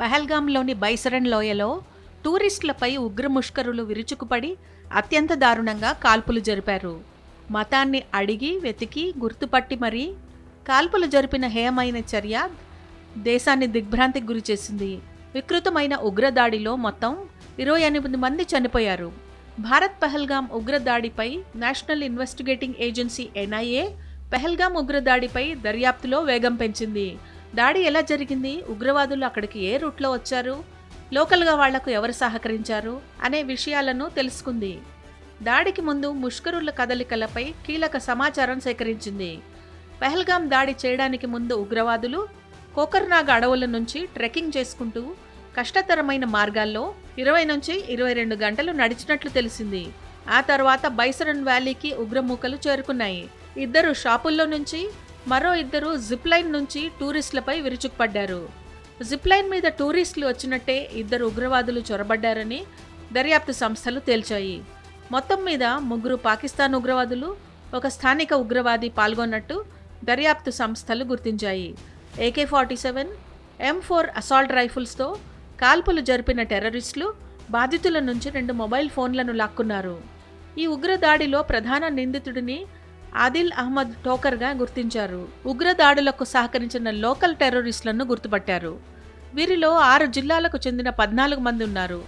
పహల్గామ్లోని బైసరన్ లోయలో టూరిస్టులపై ఉగ్రముష్కరులు విరుచుకుపడి అత్యంత దారుణంగా కాల్పులు జరిపారు. మతాన్ని అడిగి వెతికి గుర్తుపట్టి మరీ కాల్పులు జరిపిన హేయమైన చర్య దేశాన్ని దిగ్భ్రాంతికి గురిచేసింది వికృతమైన ఉగ్రదాడిలో మొత్తం ఇరవై ఎనిమిది మంది చనిపోయారు. Bharat Pahalgam ఉగ్రదాడిపై national investigating agency NIA Pahalgam ఉగ్రదాడిపై దర్యాప్తులో వేగం పెంచింది. దాడి ఎలా జరిగింది? ఉగ్రవాదులు అక్కడికి ఏ రూట్లో వచ్చారు? లోకల్గా వాళ్ళకు ఎవరు సహకరించారు? అనే విషయాలను తెలుసుకుంది. దాడికి ముందు ముష్కరుల కదలికలపై కీలక సమాచారం సేకరించింది. పెహల్గాం దాడి చేయడానికి ముందు ఉగ్రవాదులు కోకర్నాగ్ అడవుల నుంచి ట్రెక్కింగ్ చేసుకుంటూ కష్టతరమైన మార్గాల్లో ఇరవై నుంచి ఇరవై రెండు గంటలు నడిచినట్లు తెలిసింది. ఆ తర్వాత బైసరన్ వ్యాలీకి ఉగ్రమూకలు చేరుకున్నాయి. ఇద్దరు షాపుల్లో నుంచి మరో ఇద్దరు జిప్లైన్ నుంచి టూరిస్టులపై విరుచుకుపడ్డారు. జిప్లైన్ మీద టూరిస్టులు వచ్చినట్టే ఇద్దరు ఉగ్రవాదులు చొరబడ్డారని దర్యాప్తు సంస్థలు తేల్చాయి. మొత్తం మీద ముగ్గురు పాకిస్తాన్ ఉగ్రవాదులు ఒక స్థానిక ఉగ్రవాది పాల్గొన్నట్టు దర్యాప్తు సంస్థలు గుర్తించాయి. AK forty seven M four assault రైఫిల్స్తో కాల్పులు జరిపిన టెర్రరిస్టులు బాధితుల నుంచి రెండు మొబైల్ ఫోన్లను లాక్కున్నారు. ఈ ఉగ్రదాడిలో ప్రధాన నిందితుడిని ఆదిల్ అహ్మద్ టోకర్గా గుర్తించారు. ఉగ్రదాడులకు సహకరించిన లోకల్ టెర్రరిస్టులను గుర్తుపట్టారు. వీరిలో ఆరు జిల్లాలకు చెందిన పద్నాలుగు మంది ఉన్నారు.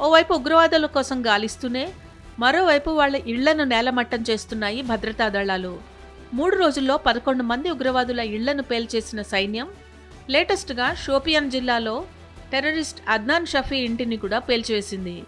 ఓవైపు ఉగ్రవాదుల కోసం గాలిస్తూనే మరోవైపు వాళ్ళ ఇళ్ళను నేలమట్టం చేస్తున్నాయి భద్రతా దళాలు. మూడు రోజుల్లో పదకొండు మంది ఉగ్రవాదుల ఇళ్ళను పేల్చేసిన సైన్యం లేటెస్ట్గా షోపియాన్ జిల్లాలో టెర్రరిస్ట్ అద్నాన్ షఫీ ఇంటిని కూడా పేల్చివేసింది.